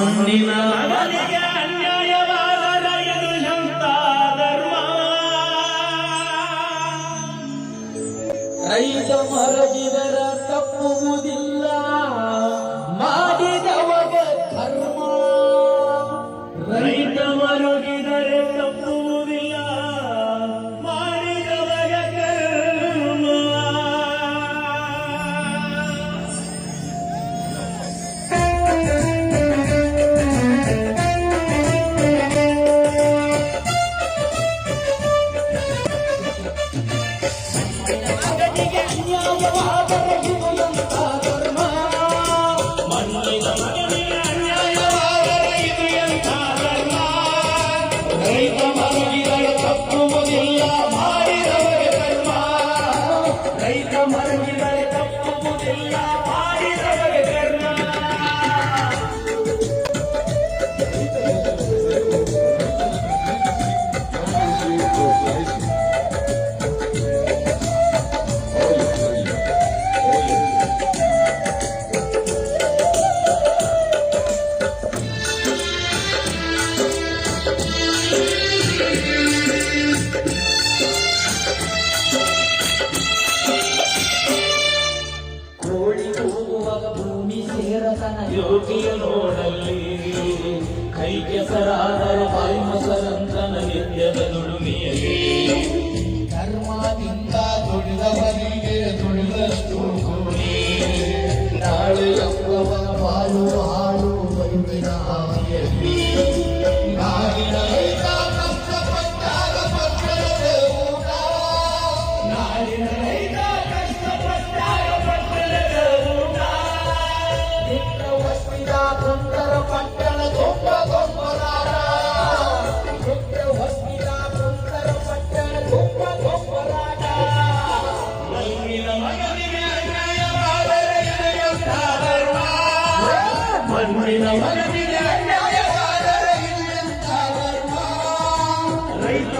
ಮಣ್ಣಿನ ರೈತ ಮರಗಿದರ ತಪ್ಪುವುದಿಲ್ಲ ಧರಾಧರ ವಾಯುಮಸರಂತನ ನಿತ್ಯದ ದುಡುಮಿಯಲ್ಲಿ ಧರ್ಮದಿಂದ ತುಳಿದವರಿಗೆ ನಾಳೆ ಅಪ್ಪವ ಬಾಳುವ ನಾಡಿನ ಹೊರಬಿನ ರೈತ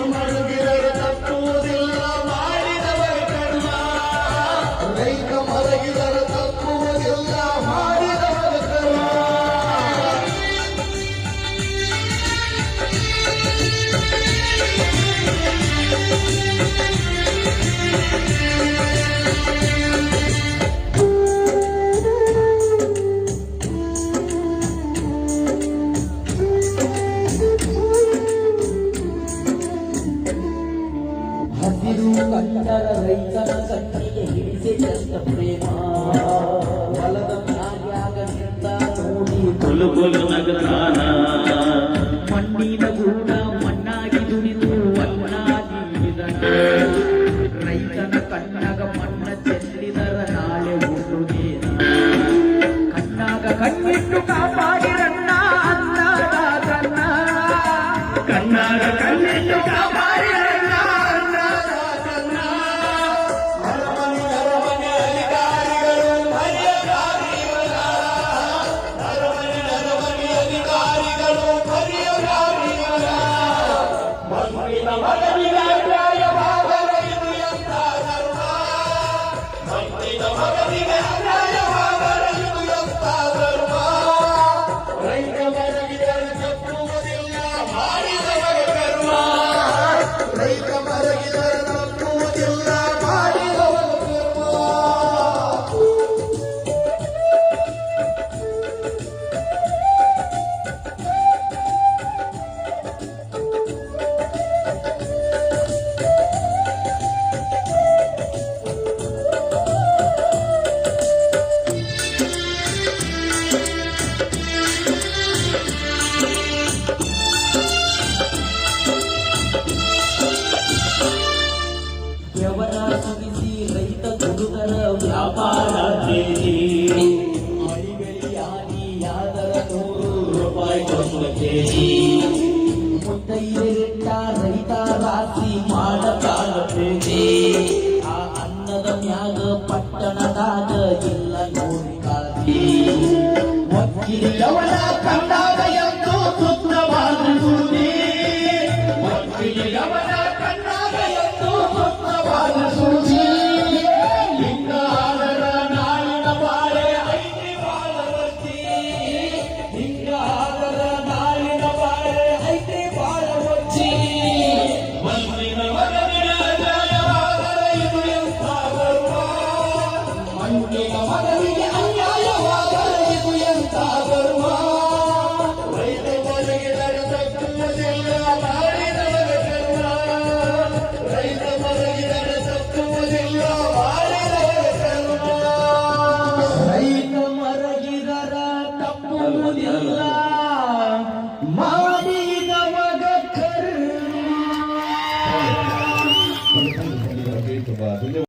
ತೊಲುಗೊಲು ನಗರಾನ ಮಣ್ಣಿನ ಗೂಡ ಮಣ್ಣಾಗಿ ದುಡಿದು ಮಣ್ಣಾಗಿದ ರೈತನ ಕಣ್ಣಾಗ ಮಣ್ಣ ಚೆಲ್ಲಿದರ ನಾಳೆ ಹುಡುಗೇನ ಕಣ್ಣಾಗ ಕಣ್ಣಿಟ್ಟು ಕಾಪಾಡಿರಣ್ಣ ಕಣ್ಣಾಗ lima. চলেছে